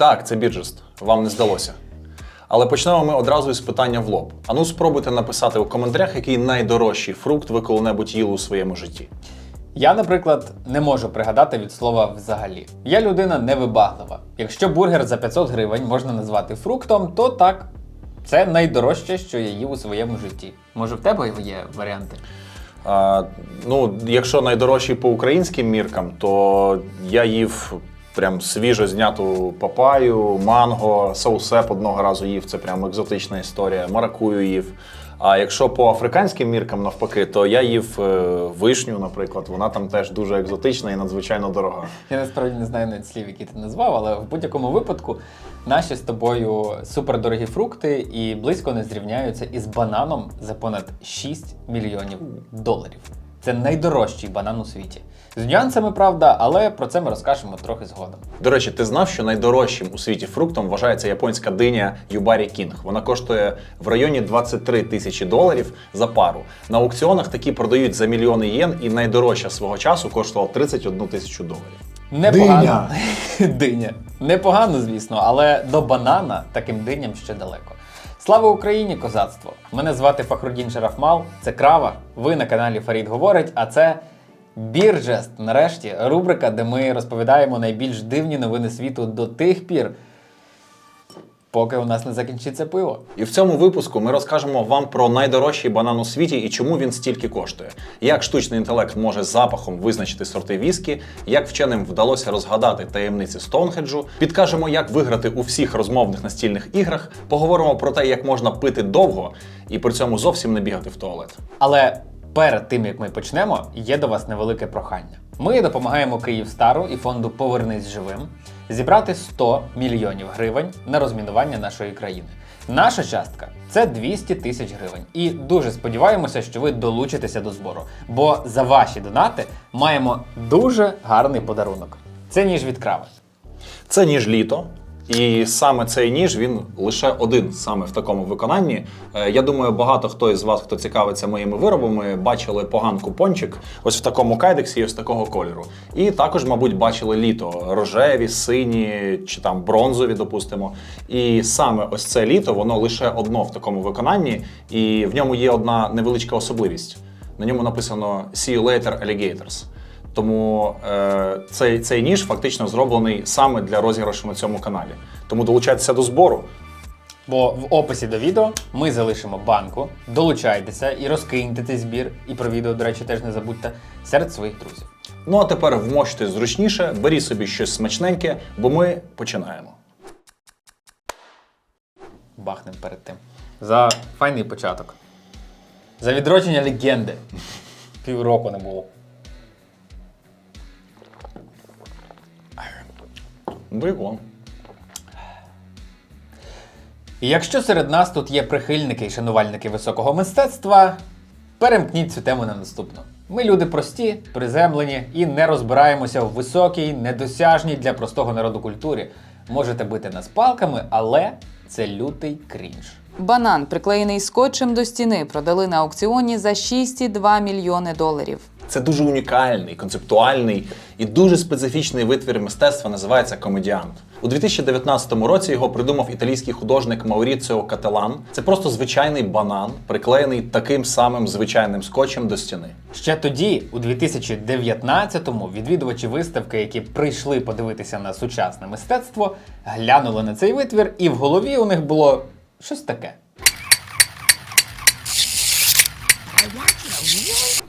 Так, це бірджест. Вам не здалося. Але почнемо ми одразу із питання в лоб. Ану, спробуйте написати у коментарях, який найдорожчий фрукт ви коли-небудь їли у своєму житті. Я, наприклад, не можу пригадати від слова взагалі. Я людина невибаглива. Якщо бургер за 500 гривень можна назвати фруктом, то так. Це найдорожче, що я їв у своєму житті. Може, в тебе є варіанти? А, ну, якщо найдорожчий по українським міркам, то я їв прям свіжо зняту папаю, манго, соусеп одного разу їв, це прям екзотична історія, маракую їв. А якщо по африканським міркам навпаки, то я їв е, вишню, наприклад, вона там теж дуже екзотична і надзвичайно дорога. Я насправді не знаю навіть слів, які ти назвав, але в будь-якому випадку наші з тобою супердорогі фрукти і близько не зрівняються із бананом за понад 6 мільйонів доларів. Це найдорожчий банан у світі. З нюансами, правда, але про це ми розкажемо трохи згодом. До речі, ти знав, що найдорожчим у світі фруктом вважається японська диня Юбарі Кінг. Вона коштує в районі 23 тисячі доларів за пару. На аукціонах такі продають за мільйони єн, і найдорожча свого часу коштувала 31 тисячу доларів. Непогано. Диня. Непогано, звісно, але до банана таким диням ще далеко. Слава Україні, козацтво! Мене звати Фахрудін Шарафмал, це Крава. Ви на каналі Фарід говорить, а це Бірджест. Нарешті рубрика, де ми розповідаємо найбільш дивні новини світу до тих пір, поки у нас не закінчиться пиво. І в цьому випуску ми розкажемо вам про найдорожчий банан у світі і чому він стільки коштує, як штучний інтелект може запахом визначити сорти віскі, як вченим вдалося розгадати таємниці Стоунхеджу, підкажемо, як виграти у всіх розмовних настільних іграх, поговоримо про те, як можна пити довго і при цьому зовсім не бігати в туалет. Але перед тим як ми почнемо, є до вас невелике прохання. Ми допомагаємо Київстару і фонду Повернись живим зібрати 100 мільйонів гривень на розмінування нашої країни. Наша частка це 200 тисяч гривень. І дуже сподіваємося, що ви долучитеся до збору. Бо за ваші донати маємо дуже гарний подарунок. Це ніж від крави. Це ніж літо. І саме цей ніж він лише один саме в такому виконанні. Е, Я думаю, багато хто із вас, хто цікавиться моїми виробами, бачили поганку пончик ось в такому кайдексі, ось такого кольору. І також, мабуть, бачили літо рожеві, сині чи там бронзові, допустимо. І саме ось це літо, воно лише одно в такому виконанні, і в ньому є одна невеличка особливість. На ньому написано See you later, alligators. Тому е, цей, цей ніж фактично зроблений саме для розіграшу на цьому каналі. Тому долучайтеся до збору. Бо в описі до відео ми залишимо банку, долучайтеся і розкиньте цей збір. І про відео, до речі, теж не забудьте серед своїх друзів. Ну а тепер вмощуйтесь зручніше, беріть собі щось смачненьке, бо ми починаємо. Бахнем перед тим. За файний початок. За відродження легенди. Півроку не було. І якщо серед нас тут є прихильники і шанувальники високого мистецтва, перемкніть цю тему на наступну. Ми люди прості, приземлені і не розбираємося в високій, недосяжній для простого народу культурі. Можете бити нас палками, але це лютий крінж. Банан, приклеєний скотчем до стіни, продали на аукціоні за 6,2 мільйони доларів. Це дуже унікальний, концептуальний і дуже специфічний витвір мистецтва називається комедіант. У 2019 році його придумав італійський художник Мауріціо Кателан. Це просто звичайний банан, приклеєний таким самим звичайним скотчем до стіни. Ще тоді, у 2019-му, відвідувачі виставки, які прийшли подивитися на сучасне мистецтво, глянули на цей витвір, і в голові у них було щось таке.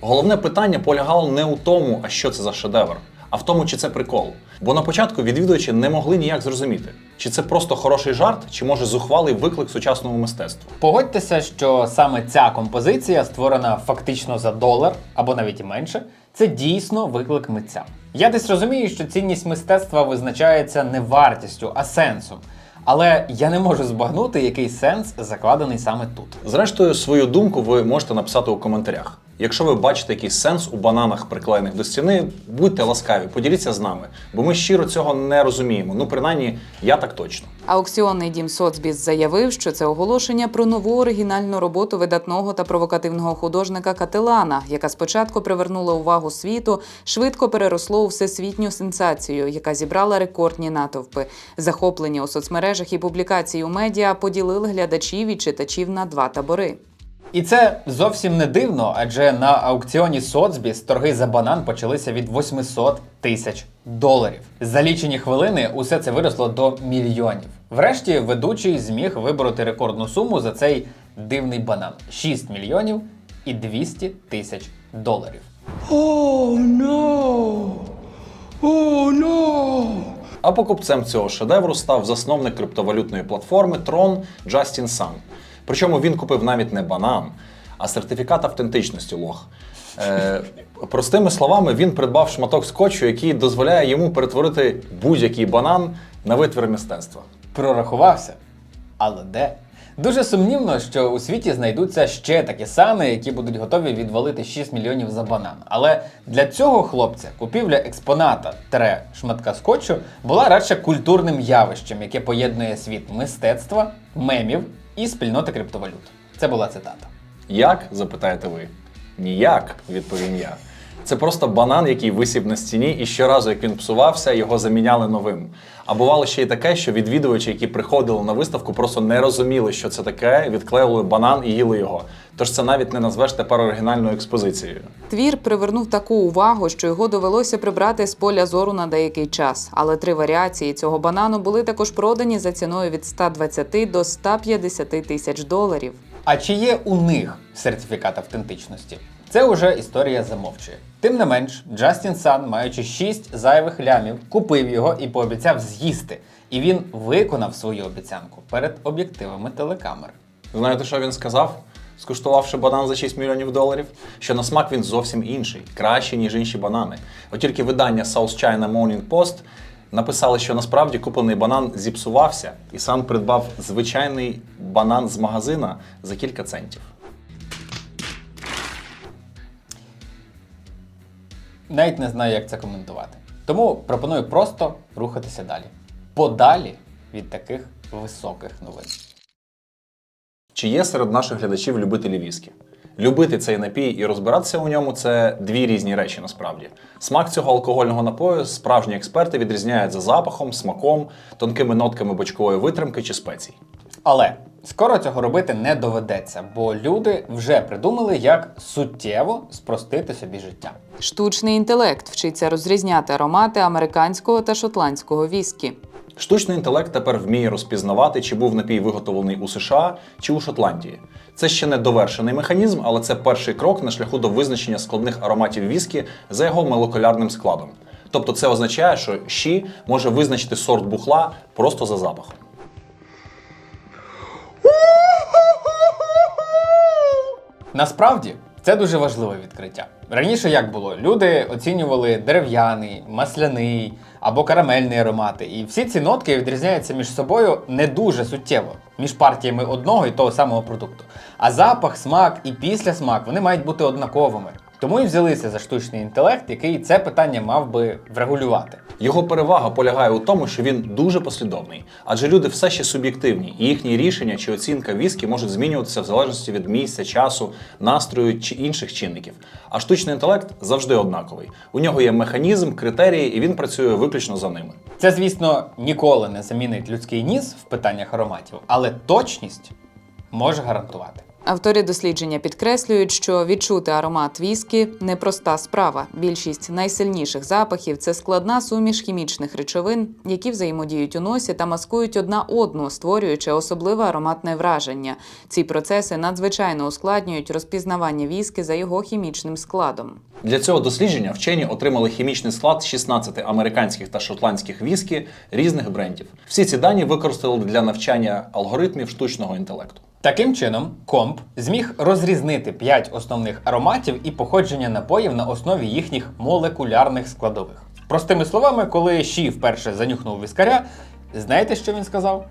Головне питання полягало не у тому, а що це за шедевр, а в тому, чи це прикол. Бо на початку відвідувачі не могли ніяк зрозуміти, чи це просто хороший жарт, чи може зухвалий виклик сучасному мистецтву. Погодьтеся, що саме ця композиція, створена фактично за долар або навіть і менше, це дійсно виклик митця. Я десь розумію, що цінність мистецтва визначається не вартістю, а сенсом. Але я не можу збагнути, який сенс закладений саме тут. Зрештою, свою думку ви можете написати у коментарях. Якщо ви бачите якийсь сенс у бананах, приклеєних до стіни, будьте ласкаві, поділіться з нами, бо ми щиро цього не розуміємо. Ну, принаймні, я так точно. Аукціонний дім Соцбіс заявив, що це оголошення про нову оригінальну роботу видатного та провокативного художника Кателана, яка спочатку привернула увагу світу, швидко переросло у всесвітню сенсацію, яка зібрала рекордні натовпи. Захоплення у соцмережах і публікації у медіа поділили глядачів і читачів на два табори. І це зовсім не дивно, адже на аукціоні Соцбіс торги за банан почалися від 800 тисяч доларів. За лічені хвилини усе це виросло до мільйонів. Врешті ведучий зміг вибороти рекордну суму за цей дивний банан 6 мільйонів і 200 тисяч доларів. А покупцем цього шедевру став засновник криптовалютної платформи Tron Джастін Сан. Причому він купив навіть не банан, а сертифікат автентичності лох. Е, простими словами, він придбав шматок скотчу, який дозволяє йому перетворити будь-який банан на витвір мистецтва. Прорахувався. Але де? Дуже сумнівно, що у світі знайдуться ще такі сани, які будуть готові відвалити 6 мільйонів за банан. Але для цього хлопця купівля експоната тире шматка скотчу була радше культурним явищем, яке поєднує світ мистецтва, мемів і спільноти криптовалют. Це була цитата. Як? запитаєте ви? Ніяк, відповім я. Це просто банан, який висів на стіні, і щоразу, як він псувався, його заміняли новим. А бувало ще й таке, що відвідувачі, які приходили на виставку, просто не розуміли, що це таке, відклеювали банан і їли його. Тож це навіть не назвеш тепер оригінальною експозицією. Твір привернув таку увагу, що його довелося прибрати з поля зору на деякий час. Але три варіації цього банану були також продані за ціною від 120 до 150 тисяч доларів. А чи є у них сертифікат автентичності? Це уже історія замовчує. Тим не менш, Джастін Сан, маючи 6 зайвих лямів, купив його і пообіцяв з'їсти. І він виконав свою обіцянку перед об'єктивами телекамер. Знаєте, що він сказав? Скуштувавши банан за 6 мільйонів доларів, що на смак він зовсім інший, кращий, ніж інші банани. От тільки видання South China Morning Post написали, що насправді куплений банан зіпсувався, і сам придбав звичайний банан з магазина за кілька центів. Навіть не знаю, як це коментувати. Тому пропоную просто рухатися далі. Подалі від таких високих новин. Чи є серед наших глядачів любителі віскі? Любити цей напій і розбиратися у ньому це дві різні речі насправді. Смак цього алкогольного напою справжні експерти відрізняють за запахом, смаком, тонкими нотками бочкової витримки чи спецій. Але скоро цього робити не доведеться, бо люди вже придумали, як суттєво спростити собі життя. Штучний інтелект вчиться розрізняти аромати американського та шотландського віскі. Штучний інтелект тепер вміє розпізнавати, чи був напій виготовлений у США чи у Шотландії. Це ще не довершений механізм, але це перший крок на шляху до визначення складних ароматів віскі за його молекулярним складом. Тобто це означає, що щі може визначити сорт бухла просто за запахом. Насправді це дуже важливе відкриття. Раніше як було? Люди оцінювали дерев'яний, масляний або карамельний аромати, і всі ці нотки відрізняються між собою не дуже суттєво між партіями одного і того самого продукту. А запах, смак і післясмак вони мають бути однаковими. Тому і взялися за штучний інтелект, який це питання мав би врегулювати. Його перевага полягає у тому, що він дуже послідовний, адже люди все ще суб'єктивні, і їхні рішення чи оцінка віскі можуть змінюватися в залежності від місця, часу, настрою чи інших чинників. А штучний інтелект завжди однаковий. У нього є механізм, критерії, і він працює виключно за ними. Це, звісно, ніколи не замінить людський ніс в питаннях ароматів, але точність може гарантувати. Автори дослідження підкреслюють, що відчути аромат віскі непроста справа. Більшість найсильніших запахів це складна суміш хімічних речовин, які взаємодіють у носі та маскують одна одну, створюючи особливе ароматне враження. Ці процеси надзвичайно ускладнюють розпізнавання віскі за його хімічним складом. Для цього дослідження вчені отримали хімічний склад 16 американських та шотландських віскі різних брендів. Всі ці дані використали для навчання алгоритмів штучного інтелекту. Таким чином, комп зміг розрізнити 5 основних ароматів і походження напоїв на основі їхніх молекулярних складових. Простими словами, коли Ші вперше занюхнув віскаря, знаєте, що він сказав?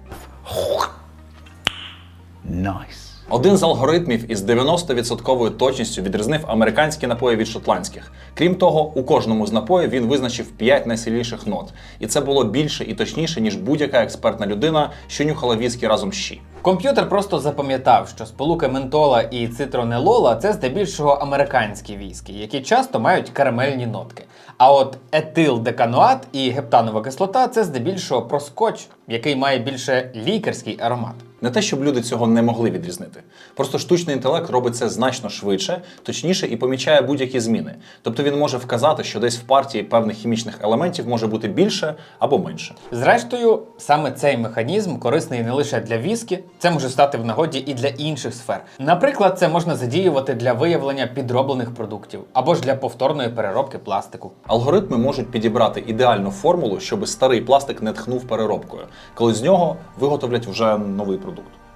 Nice. Один з алгоритмів із 90% точністю відрізнив американські напої від шотландських. Крім того, у кожному з напоїв він визначив 5 найсильніших нот. І це було більше і точніше, ніж будь-яка експертна людина, що нюхала віскі разом з щі. Комп'ютер просто запам'ятав, що сполуки ментола і цитронелола це здебільшого американські віскі, які часто мають карамельні нотки. А от етилдекануат і гептанова кислота це здебільшого проскоч, який має більше лікарський аромат. Не те, щоб люди цього не могли відрізнити. Просто штучний інтелект робить це значно швидше, точніше і помічає будь-які зміни. Тобто він може вказати, що десь в партії певних хімічних елементів може бути більше або менше. Зрештою, саме цей механізм корисний не лише для віскі, це може стати в нагоді і для інших сфер. Наприклад, це можна задіювати для виявлення підроблених продуктів або ж для повторної переробки пластику. Алгоритми можуть підібрати ідеальну формулу, щоб старий пластик не тхнув переробкою, коли з нього виготовлять вже новий продукт.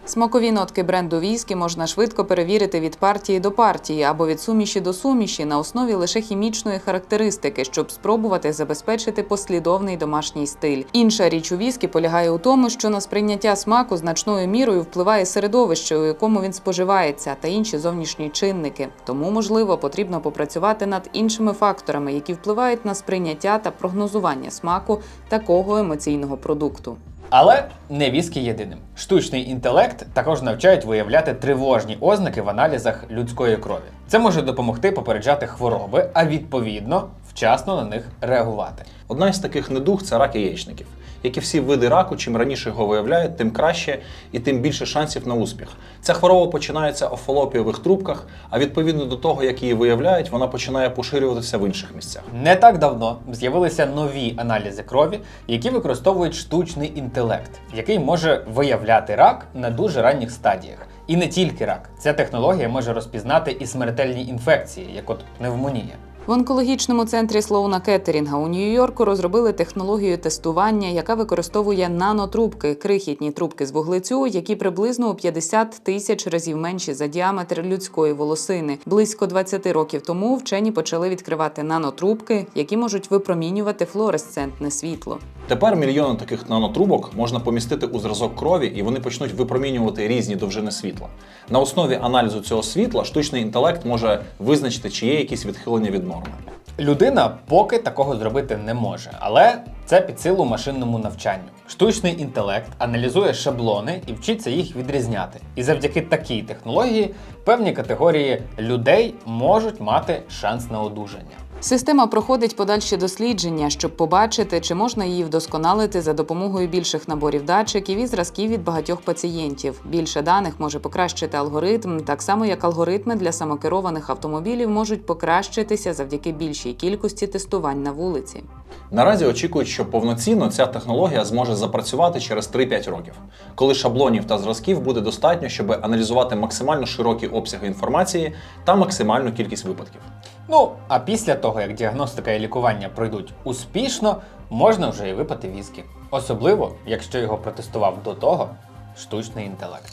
Смакові нотки бренду віскі можна швидко перевірити від партії до партії або від суміші до суміші на основі лише хімічної характеристики, щоб спробувати забезпечити послідовний домашній стиль. Інша річ у віскі полягає у тому, що на сприйняття смаку значною мірою впливає середовище, у якому він споживається, та інші зовнішні чинники. Тому, можливо, потрібно попрацювати над іншими факторами, які впливають на сприйняття та прогнозування смаку такого емоційного продукту. Але не віскі єдиним. Штучний інтелект також навчають виявляти тривожні ознаки в аналізах людської крові. Це може допомогти попереджати хвороби, а відповідно вчасно на них реагувати. Одна із таких недуг це рак яєчників. Як і всі види раку, чим раніше його виявляють, тим краще і тим більше шансів на успіх. Ця хвороба починається у фалопієвих трубках, а відповідно до того, як її виявляють, вона починає поширюватися в інших місцях. Не так давно з'явилися нові аналізи крові, які використовують штучний інтелект, який може виявляти рак на дуже ранніх стадіях. І не тільки рак. Ця технологія може розпізнати і смертельні інфекції, як от пневмонія. В онкологічному центрі Слоуна Кеттерінга у Нью-Йорку розробили технологію тестування, яка використовує нанотрубки, крихітні трубки з вуглецю, які приблизно у 50 тисяч разів менші за діаметр людської волосини. Близько 20 років тому вчені почали відкривати нанотрубки, які можуть випромінювати флуоресцентне світло. Тепер мільйони таких нанотрубок можна помістити у зразок крові, і вони почнуть випромінювати різні довжини світла. На основі аналізу цього світла штучний інтелект може визначити, чи є якісь відхилення від норми. Людина поки такого зробити не може, але це під силу машинному навчанню. Штучний інтелект аналізує шаблони і вчиться їх відрізняти. І завдяки такій технології певні категорії людей можуть мати шанс на одужання. Система проходить подальші дослідження, щоб побачити, чи можна її вдосконалити за допомогою більших наборів датчиків і зразків від багатьох пацієнтів. Більше даних може покращити алгоритм, так само як алгоритми для самокерованих автомобілів можуть покращитися завдяки більшій кількості тестувань на вулиці. Наразі очікують, що повноцінно ця технологія зможе запрацювати через 3-5 років, коли шаблонів та зразків буде достатньо, щоб аналізувати максимально широкі обсяги інформації та максимальну кількість випадків. Ну, а після того, як діагностика і лікування пройдуть успішно, можна вже і випити віскі. Особливо, якщо його протестував до того штучний інтелект.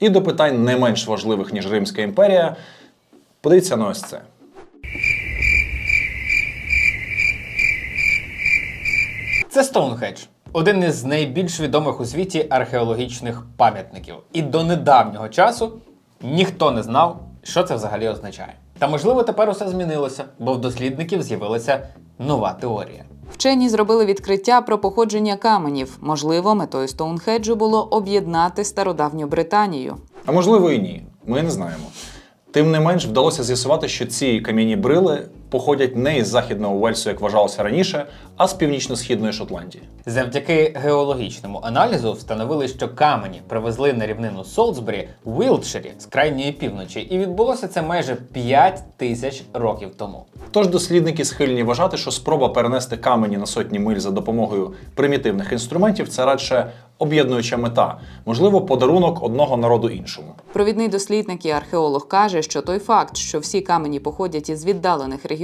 І до питань не менш важливих, ніж Римська імперія, подивіться на ось це. Це Стоунхедж, один із найбільш відомих у світі археологічних пам'ятників. І до недавнього часу ніхто не знав, що це взагалі означає. Та можливо тепер усе змінилося, бо в дослідників з'явилася нова теорія. Вчені зробили відкриття про походження каменів. Можливо, метою Стоунхеджу було об'єднати стародавню Британію. А можливо і ні, ми не знаємо. Тим не менш, вдалося з'ясувати, що ці кам'яні брили походять не із західного Уельсу, як вважалося раніше, а з північно-східної Шотландії. Завдяки геологічному аналізу встановили, що камені привезли на рівнину Солсбері в Уілтширі з крайньої півночі, і відбулося це майже 5 тисяч років тому. Тож дослідники схильні вважати, що спроба перенести камені на сотні миль за допомогою примітивних інструментів це радше об'єднуюча мета, можливо, подарунок одного народу іншому. Провідний дослідник і археолог каже, що той факт, що всі камені походять із віддалених регіонів,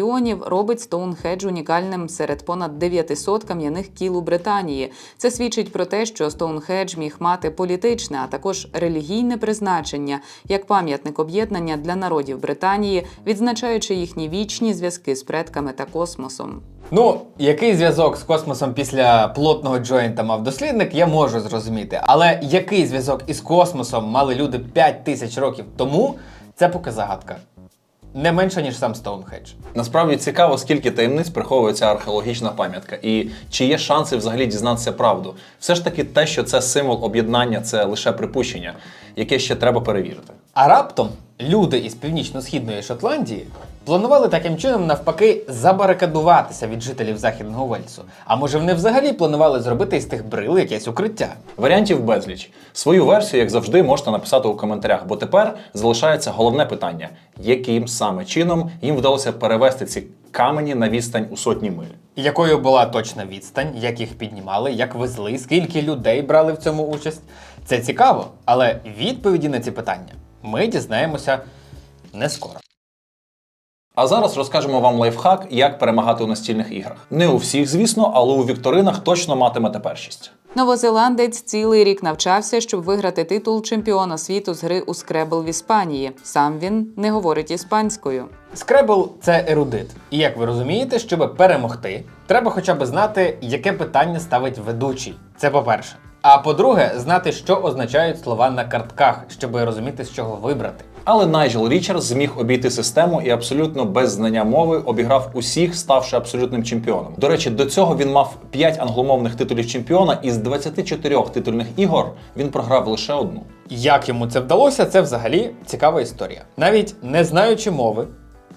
робить Стоунхедж унікальним серед понад 900 кам'яних кіл у Британії. Це свідчить про те, що Стоунхедж міг мати політичне, а також релігійне призначення як пам'ятник об'єднання для народів Британії, відзначаючи їхні вічні зв'язки з предками та космосом. Ну, який зв'язок з космосом після плотного джойнта мав дослідник, я можу зрозуміти. Але який зв'язок із космосом мали люди 5 тисяч років тому, це поки загадка. Не менше, ніж сам Стоунхедж. Насправді цікаво, скільки таємниць приховує ця археологічна пам'ятка, і чи є шанси взагалі дізнатися правду. Все ж таки, те, що це символ об'єднання, це лише припущення, яке ще треба перевірити. А раптом люди із північно-східної Шотландії планували таким чином навпаки забарикадуватися від жителів Західного Вельсу. А може вони взагалі планували зробити із тих брил якесь укриття? Варіантів безліч. Свою версію, як завжди, можете написати у коментарях, бо тепер залишається головне питання: яким саме чином їм вдалося перевести ці камені на відстань у сотні миль. Якою була точна відстань, як їх піднімали, як везли, скільки людей брали в цьому участь? Це цікаво, але відповіді на ці питання ми дізнаємося не скоро. А зараз розкажемо вам лайфхак, як перемагати у настільних іграх. Не у всіх, звісно, але у вікторинах точно матимете першість. Новозеландець цілий рік навчався, щоб виграти титул чемпіона світу з гри у скребл в Іспанії. Сам він не говорить іспанською. Скребл це ерудит. І як ви розумієте, щоб перемогти, треба хоча б знати, яке питання ставить ведучий. Це по-перше. А по-друге, знати, що означають слова на картках, щоб розуміти, з чого вибрати. Але Найджел Річардс зміг обійти систему і абсолютно без знання мови обіграв усіх, ставши абсолютним чемпіоном. До речі, до цього він мав 5 англомовних титулів чемпіона, і з 24 титульних ігор він програв лише одну. Як йому це вдалося, це взагалі цікава історія. Навіть не знаючи мови,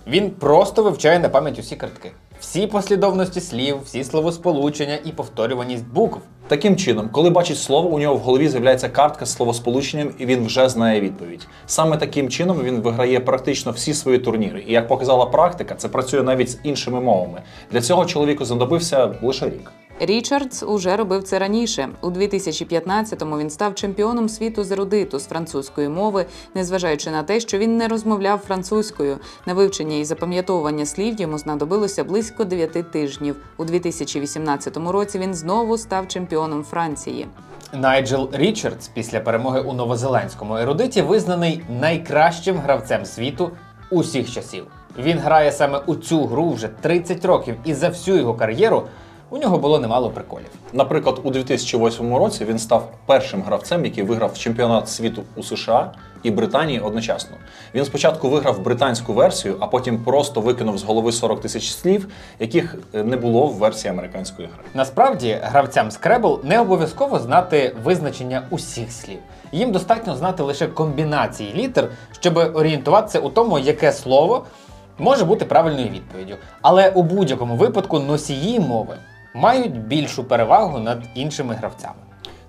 він просто вивчає на пам'ять усі картки. Всі послідовності слів, всі словосполучення і повторюваність букв. Таким чином, коли бачить слово, у нього в голові з'являється картка з словосполученням, і він вже знає відповідь. Саме таким чином він виграє практично всі свої турніри. І як показала практика, це працює навіть з іншими мовами. Для цього чоловіку знадобився лише рік. Річардс уже робив це раніше. У 2015-му він став чемпіоном світу з ерудиту з французької мови, незважаючи на те, що він не розмовляв французькою. На вивчення і запам'ятовування слів йому знадобилося близько 9 тижнів. У 2018 році він знову став чемпіоном Франції. Найджел Річардс після перемоги у новозеландському ерудиті визнаний найкращим гравцем світу усіх часів. Він грає саме у цю гру вже 30 років, і за всю його кар'єру у нього було немало приколів. Наприклад, у 2008 році він став першим гравцем, який виграв чемпіонат світу у США і Британії одночасно. Він спочатку виграв британську версію, а потім просто викинув з голови 40 тисяч слів, яких е, не було в версії американської гри. Насправді, гравцям Scrabble не обов'язково знати визначення усіх слів. Їм достатньо знати лише комбінації літер, щоб орієнтуватися у тому, яке слово може бути правильною відповіддю. Але у будь-якому випадку носії мови мають більшу перевагу над іншими гравцями.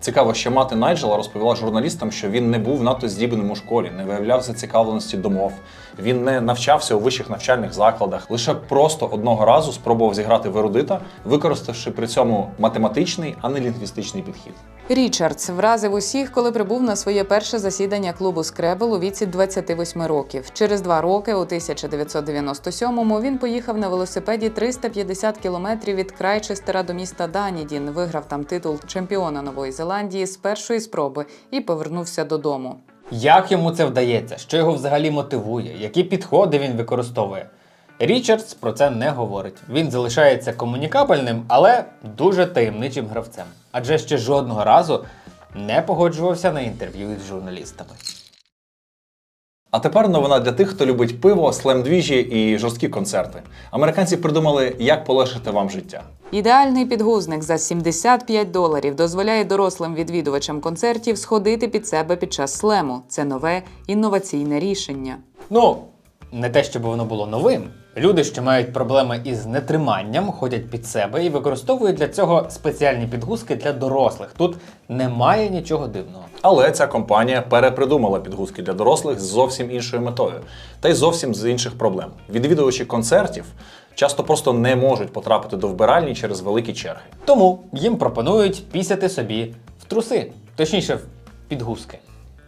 Цікаво, що мати Найджела розповіла журналістам, що він не був надто здібним у школі, не виявляв зацікавленості до мов. Він не навчався у вищих навчальних закладах, лише просто одного разу спробував зіграти в ерудита, використавши при цьому математичний, а не лінгвістичний підхід. Річардс вразив усіх, коли прибув на своє перше засідання клубу Скребл у віці 28 років. Через два роки, у 1997-му, він поїхав на велосипеді 350 кілометрів від Крайчестера до міста Данідін, виграв там титул чемпіона Нової Зеландії з першої спроби і повернувся додому. Як йому це вдається? Що його взагалі мотивує? Які підходи він використовує? Річардс про це не говорить. Він залишається комунікабельним, але дуже таємничим гравцем. Адже ще жодного разу не погоджувався на інтерв'ю із журналістами. А тепер новина для тих, хто любить пиво, слем-двіжі і жорсткі концерти. Американці придумали, як полегшити вам життя. Ідеальний підгузник за 75 доларів дозволяє дорослим відвідувачам концертів сходити під себе під час слему. Це нове інноваційне рішення. Ну, не те, щоб воно було новим. Люди, що мають проблеми із нетриманням, ходять під себе і використовують для цього спеціальні підгузки для дорослих. Тут немає нічого дивного. Але ця компанія перепридумала підгузки для дорослих з зовсім іншою метою, та й зовсім з інших проблем. Відвідувачі концертів часто просто не можуть потрапити до вбиральні через великі черги. Тому їм пропонують пісяти собі в труси, точніше, в підгузки.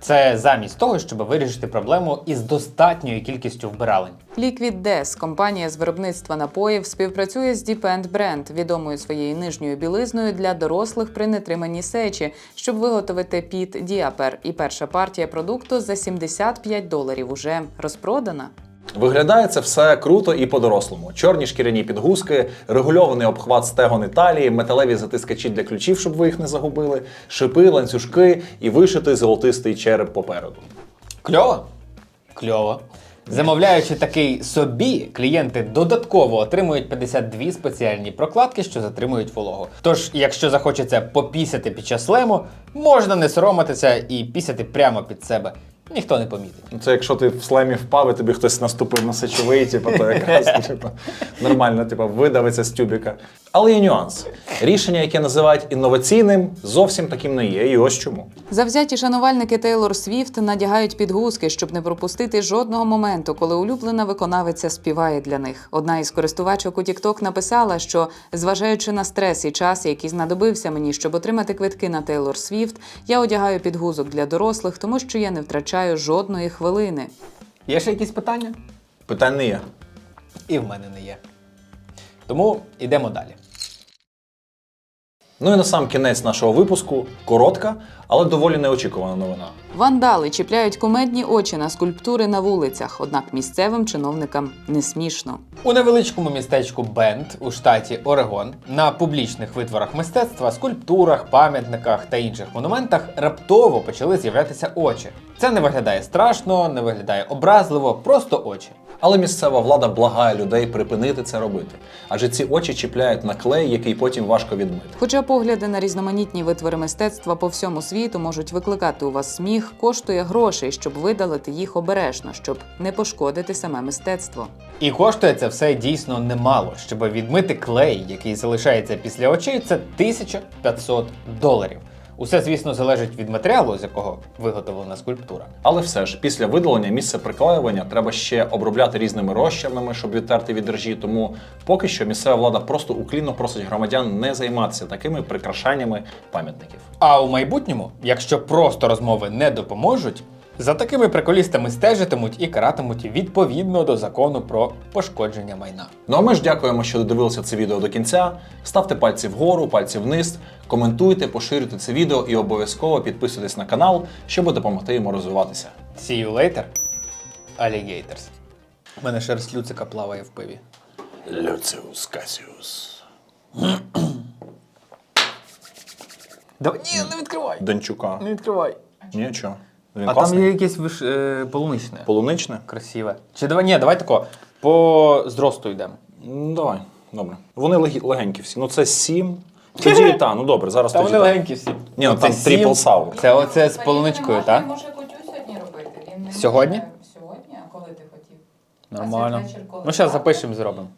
Це замість того, щоб вирішити проблему із достатньою кількістю вбиралень. Liquid Death, компанія з виробництва напоїв, співпрацює з Deep End Brand, відомою своєю нижньою білизною для дорослих при нетриманні сечі, щоб виготовити піт Діапер. І перша партія продукту за 75 доларів уже розпродана. Виглядає це все круто і по-дорослому. Чорні шкіряні підгузки, регульований обхват стегон і талії, металеві затискачі для ключів, щоб ви їх не загубили, шипи, ланцюжки і вишитий золотистий череп попереду. Кльово? Кльово. Замовляючи такий собі, клієнти додатково отримують 52 спеціальні прокладки, що затримують вологу. Тож, якщо захочеться попісяти під час лему, можна не соромитися і пісяти прямо під себе. Ніхто не помітить. Ну, Це якщо ти в слемі впав і тобі хтось наступив на сечовий, типу, то якраз типу, нормально, типу, видавиться з тюбіка. Але є нюанс. Рішення, яке називають інноваційним, зовсім таким не є. І ось чому. Завзяті шанувальники Тейлор Свіфт надягають підгузки, щоб не пропустити жодного моменту, коли улюблена виконавиця співає для них. Одна із користувачок у TikTok написала, що зважаючи на стрес і час, який знадобився мені, щоб отримати квитки на Тейлор Свіфт, я одягаю підгузок для дорослих, тому що я не втрачаю жодної хвилини. Є ще якісь питання? Питань не є. І в мене не є. Тому йдемо далі. Ну і на сам кінець нашого випуску коротка, але доволі неочікувана новина. Вандали чіпляють кумедні очі на скульптури на вулицях, однак місцевим чиновникам не смішно. У невеличкому містечку Бенд у штаті Орегон на публічних витворах мистецтва, скульптурах, пам'ятниках та інших монументах раптово почали з'являтися очі. Це не виглядає страшно, не виглядає образливо, просто очі. Але місцева влада благає людей припинити це робити, адже ці очі чіпляють на клей, який потім важко відмити. Хоча погляди на різноманітні витвори мистецтва по всьому світу можуть викликати у вас сміх, коштує грошей, щоб видалити їх обережно, щоб не пошкодити саме мистецтво. І коштує це все дійсно немало. Щоб відмити клей, який залишається після очей, це 1500 доларів. Усе, звісно, залежить від матеріалу, з якого виготовлена скульптура. Але все ж, після видалення місце приклеювання треба ще обробляти різними розчинами, щоб відтерти від ржі. Тому поки що місцева влада просто уклінно просить громадян не займатися такими прикрашаннями пам'ятників. А у майбутньому, якщо просто розмови не допоможуть, за такими приколістами стежитимуть і каратимуть відповідно до закону про пошкодження майна. Ну а ми ж дякуємо, що додивилися це відео до кінця. Ставте пальці вгору, пальці вниз, коментуйте, поширюйте це відео і обов'язково підписуйтесь на канал, щоб допомогти йому розвиватися. See you later, alligators. У мене шерсть люцика плаває в пиві. Люциус Касіус. Давай, ні, не відкривай! Денчука. Не відкривай. Нічого. Він А класний. там є якесь виш... е, полуничне. Полуничне? Красиве. Чи давай, ні, давай тако. По зросту йдемо. Ну, давай, добре. Вони легі- легенькі всі. Ну це сім. Тоді та, ну добре, зараз Та тоді. вони так. легенькі всі. Ні, ну Оце там сім. трипл саур. Це оце з полуничкою, так? Може кутю сьогодні робити. Він не Сьогодні? може Сьогодні, а коли ти хотів? Нормально. коли Ну, зараз запишемо, зробимо.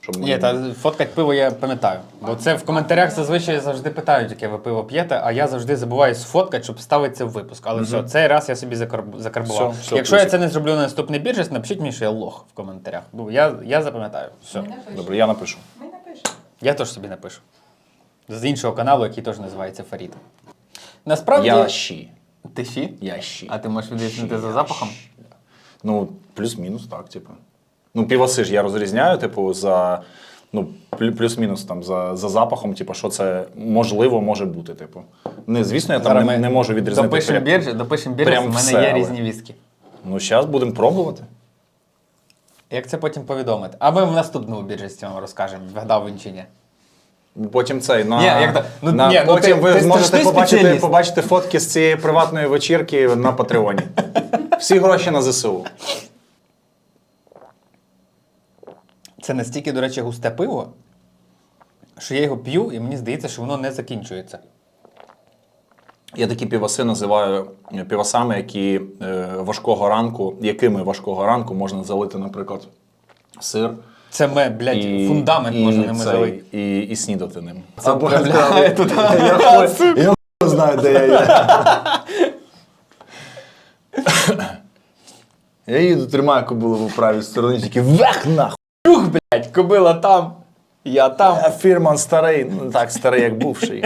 Щоб ми- Ні, та фоткать пиво я пам'ятаю. Бо це в коментарях зазвичай завжди питають, яке ви пиво п'єте, а я завжди забуваю сфоткати, щоб ставити це в випуск. Але все, цей раз я собі закарб- закарбував. Все, все, Якщо я плюсик. це не зроблю на наступний біржес, напишіть мені, що я лох в коментарях. Ну, я, я запам'ятаю. Все. Ми напишемо. Добре, я напишу. Ми напишемо. Я теж собі напишу. З іншого каналу, який теж називається Фарід. Насправді. Я щі. Ти щі? Я щі. А ти можеш відрізнити за запахом? Ну, плюс-мінус, так, типу. Ну, піваси ж я розрізняю, типу, за. Ну, плюс-мінус там за, за запахом, типу, що це можливо може бути. Типу. Не, звісно, я там не, ми не можу відрізнити. Допишемо біржі, допишемо біржі, у мене все, є але- різні віскі. Ну, зараз будемо пробувати. Як це потім повідомити? А ми в наступному біржесті вам розкажемо, вгадав він чи ні. Потім цей на, Ні, як то- ну, на ні, ну, потім ти- ви ти зможете побачити, побачити фотки з цієї приватної вечірки на Патреоні. Всі гроші на ЗСУ. Це настільки, до речі, густе пиво, що я його п'ю, і мені здається, що воно не закінчується. Я такі піваси називаю півасами, які е, важкого ранку, якими важкого ранку можна залити, наприклад, сир. Це ми, блядь, фундамент і можна ними залити. І, і снідати ним. Це вправляє туди. Я знаю, де я є. Я їду, тримаю кобилу в правій стороні, тільки вех нахуй. Ух, блядь, кобила там, я там. А фірман старий, ну так старий, як бувший.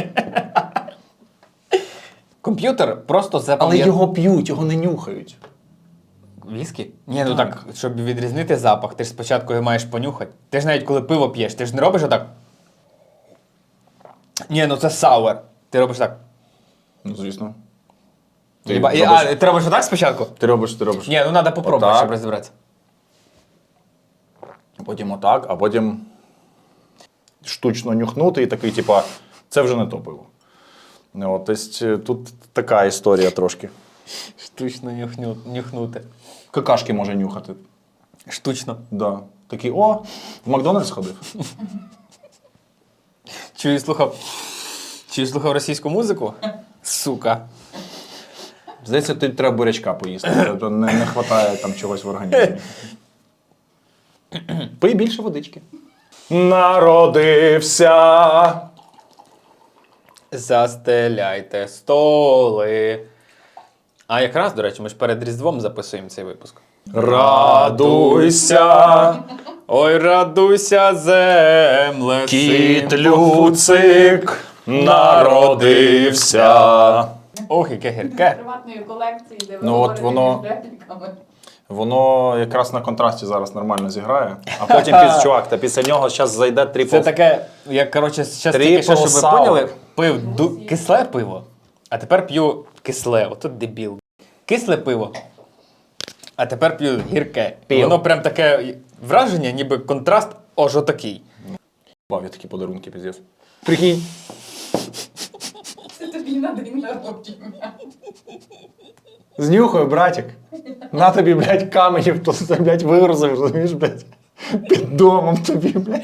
Комп'ютер просто Але його п'ють, його не нюхають. Віскі? Ні, ну так, щоб відрізнити запах, ти ж спочатку його маєш понюхати. Ти ж навіть коли пиво п'єш, ти ж не робиш отак. Ні, ну це сауер. Ти робиш так. Ну, звісно. Ти і- робиш, А, ти робиш отак спочатку? ти робиш, ти робиш. Ні, ну треба попробувати, Отак. щоб розібратися. Потім отак, а потім штучно нюхнути і такий, типа, це вже не то пиво. Ну, От, тобто, тут така історія трошки. Штучно нюхню, нюхнути. Какашки може нюхати. Штучно. Да. Такий, о, в Макдональдс ходив. Чую, слухав. Чую, слухав російську музику? Сука. Здається, тут треба бурячка поїсти. Тобто не, не вистачає там чогось в організмі. Пий більше водички. Народився. Застеляйте столи. А якраз, до речі, ми ж перед Різдвом записуємо цей випуск. Радуйся, Ой, радуйся, земле. кіт Люцик народився. Ох, яке гірке. приватної колекції, де ви Ну, от говорите воно- між репліками. Воно якраз на контрасті зараз нормально зіграє. А потім під чувак, та після нього зараз зайде трипл. Це таке, як коротше, зараз тільки що, щоб ви sour. поняли, пив ду- кисле пиво, а тепер п'ю кисле. Ото дебіл. Кисле пиво. А тепер п'ю гірке. Пів. Воно прям таке враження, ніби контраст аж отакий. Бав я такі подарунки піздець. Прикинь. Це тобі на день народження. Знюхаю, братик. На тобі, блядь, каменів, то це, блядь, вигрузив, розумієш, блядь. Під домом тобі, блядь.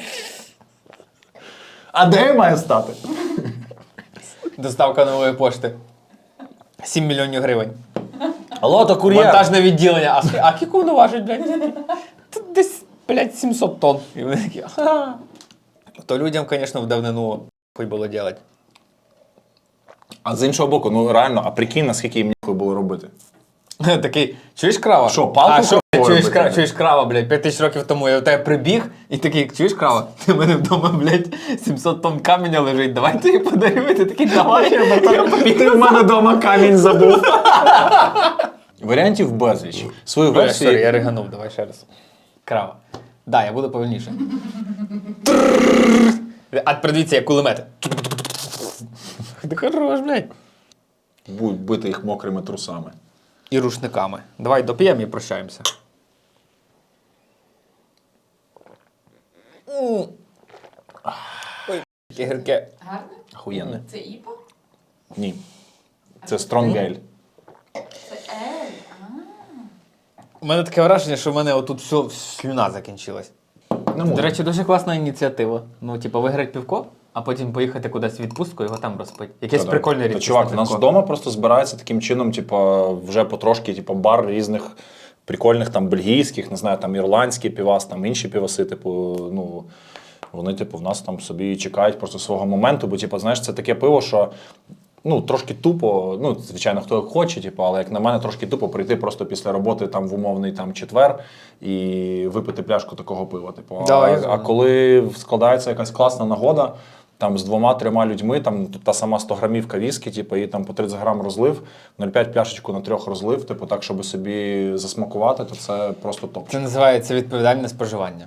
А де я маю стати? Доставка нової пошти. 7 мільйонів гривень. Лото кур'єр. Монтажне відділення. А, а кіку воно важить, блядь? Тут десь, блядь, 700 тонн. І вони такі, ага. То людям, звісно, в давнину хуй було робити. А з іншого боку, ну реально, а прикинь, наскільки їм ніхуй було робити. Такий, чуєш крава? Що, палку а, що, кровою чуєш, крава, чуєш крава, блядь, 5 тисяч років тому я до тебе прибіг, і такий, чуєш крава? Ти в мене вдома, блядь, 700 тонн каменя лежить, давай ти її подарю, І ти такий, давай, я побіг. Ти в мене вдома камінь забув. Варіантів безліч. Свою Сорі, версію. я риганув, давай ще раз. Крава. Да, я буду повільніше. А тепер дивіться, як кулемети. Ти хорош, блядь. Будуть бити їх мокрими трусами. І рушниками. Давай доп'ємо і прощаємося. Ой, яке гірке. Гарне? Охуєнне. Це іпа? Ні. Це стронгель. Це ель. У мене таке враження, що в мене отут все слюна закінчилась. До речі, дуже класна ініціатива. Ну, типу, виграти півко, а потім поїхати кудись в відпустку і його там розпити. Якесь Та-да. прикольне Та, Чувак, у нас вдома просто збирається таким чином, типу, вже потрошки, типу, бар різних прикольних там бельгійських, не знаю, там ірландський півас, там інші піваси, типу, ну. Вони, типу, в нас там собі чекають просто свого моменту, бо, типу, знаєш, це таке пиво, що ну, трошки тупо, ну, звичайно, хто як хоче, типу, але як на мене, трошки тупо прийти просто після роботи там в умовний там четвер і випити пляшку такого пива. Типу. Да, а, а коли складається якась класна нагода, там з двома-трьома людьми, там та сама 100 грамівка віскі, типу, і там по 30 грам розлив, 0,5 пляшечку на трьох розлив, типу, так, щоб собі засмакувати, то це просто топ. Це називається відповідальне споживання.